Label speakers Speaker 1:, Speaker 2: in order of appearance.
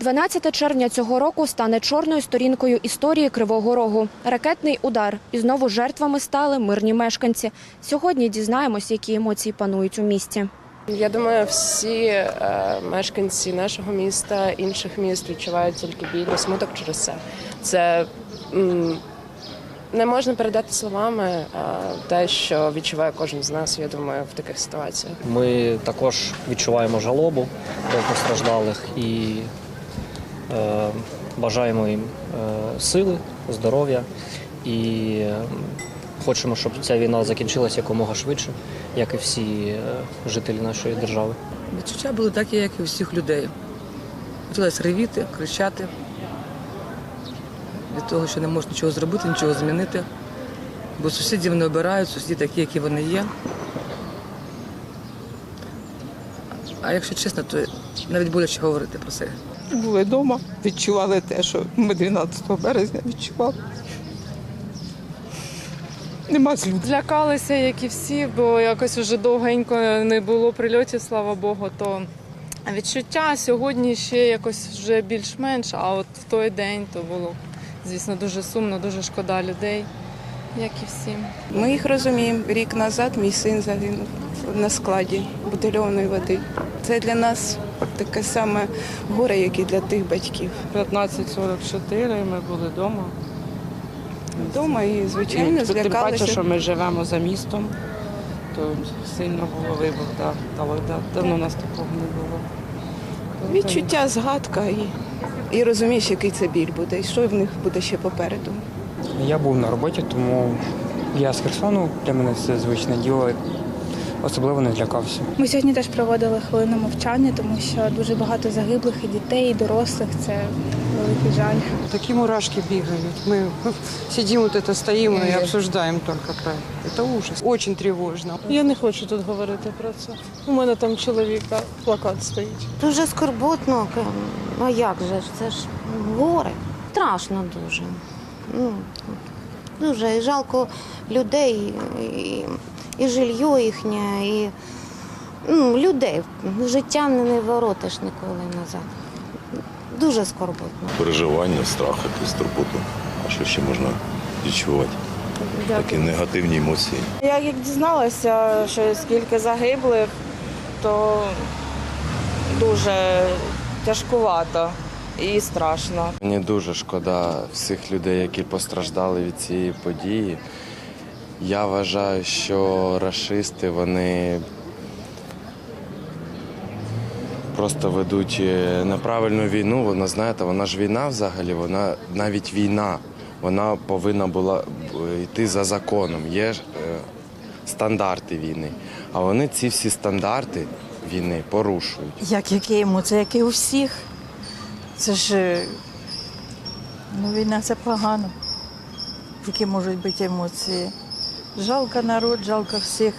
Speaker 1: 12 червня цього року стане чорною сторінкою історії Кривого Рогу. Ракетний удар. І знову жертвами стали мирні мешканці. Сьогодні дізнаємось, які емоції панують у місті.
Speaker 2: Я думаю, всі е, мешканці нашого міста, інших міст відчувають тільки біль і смуток через це. Це м, не можна передати словами е, те, що відчуває кожен з нас, я думаю, в таких ситуаціях.
Speaker 3: Ми також відчуваємо жалобу до постраждалих і бажаємо їм е, сили, здоров'я і е, хочемо, щоб ця війна закінчилася якомога швидше, як і всі е, жителі нашої держави.
Speaker 4: Відчуття були такі, як і у всіх людей. Хотілося ревіти, кричати від того, що не можна нічого зробити, нічого змінити. Бо сусідів не обирають, сусіди такі, які вони є. А якщо чесно, то навіть боляче говорити про це.
Speaker 5: були вдома, відчували те, що ми 12 березня відчували. Нема слів.
Speaker 6: Злякалися, як і всі, бо якось вже довгенько не було прильотів, слава Богу. То відчуття сьогодні ще якось вже більш-менш, а от в той день то було, звісно, дуже сумно, дуже шкода людей, як і всім.
Speaker 5: Ми їх розуміємо. Рік назад мій син загинув на складі бутильованої води. Це для нас таке саме горе, як і для тих батьків.
Speaker 7: 15.44 ми були вдома.
Speaker 5: Вдома і, звичайно,
Speaker 7: Тим паче,
Speaker 5: злякалися.
Speaker 7: що ми живемо за містом, то сильно було вибух, да, дало, да. давно у нас такого не було.
Speaker 5: Відчуття, згадка і, і розумієш, який це біль буде, і що в них буде ще попереду.
Speaker 8: Я був на роботі, тому я з Херсону, для мене це звичне діло Особливо не злякався.
Speaker 9: Ми сьогодні теж проводили хвилину мовчання, тому що дуже багато загиблих і дітей, і дорослих. Це великий жаль.
Speaker 10: Такие мурашки бегают. Мы сидим вот это, стоим и обсуждаем только про это. Это ужас. Очень тревожно.
Speaker 6: Я не хочу тут говорити про це. У мене там чоловіка плакат стоїть.
Speaker 11: Дуже скорботно. А як же ж? Це ж горе. Страшно дуже. Ну, дуже і жалко людей, і, і жилье їхнє, і ну, людей. Життя не, воротиш ніколи назад. Дуже скорботно.
Speaker 12: переживання, страх, якийсь турботу. А що ще можна відчувати? Такі негативні емоції.
Speaker 6: Я як дізналася, що скільки загиблих, то дуже тяжкувато і страшно.
Speaker 13: Мені дуже шкода всіх людей, які постраждали від цієї події. Я вважаю, що расисти вони просто ведуть е, неправильну війну. Вона, знаєте, вона ж війна взагалі, вона навіть війна, вона повинна була е, йти за законом. Є ж е, стандарти війни. А вони ці всі стандарти війни порушують.
Speaker 9: Як які емоції, як і у всіх. Це ж ну, війна це погано. Які можуть бути емоції. Жалко народ, жалко всіх.